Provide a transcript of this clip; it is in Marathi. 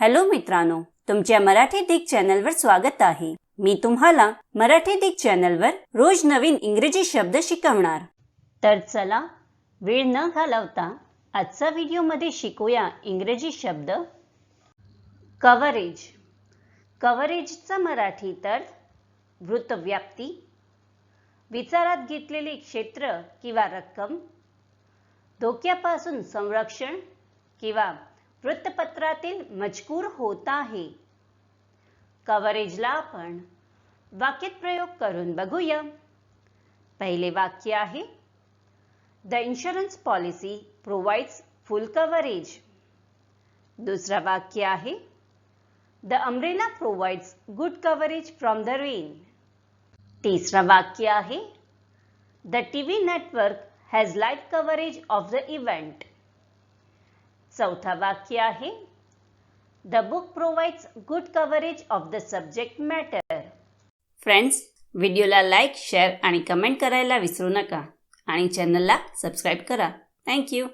हॅलो मित्रांनो तुमच्या मराठी दिग चॅनलवर स्वागत आहे. मी तुम्हाला मराठी दिग चॅनलवर रोज नवीन इंग्रजी शब्द शिकवणार. तर चला वेळ न घालवता आजचा व्हिडिओमध्ये शिकूया इंग्रजी शब्द. कव्हरेज. कव्हरेजचा मराठी तर वृत्तव्याप्ती विचारात घेतलेले क्षेत्र किंवा रक्कम धोक्यापासून संरक्षण किंवा वृत्तपत्रातील मजकूर होत आहे. कव्हरेजला आपण वाक्यात प्रयोग करून बघूया. पहिले वाक्य आहे the insurance policy provides full coverage. दुसरा वाक्य आहे the umbrella provides good coverage from the rain. तिसरा वाक्य आहे the T V network has live coverage of the event. चौथा वाक्य आहे. The book provides good coverage of the subject matter friends व्हिडिओला लाईक शेअर आणि कमेंट करायला विसरू नका. आणि चॅनलला सबस्क्राईब करा. थँक्यू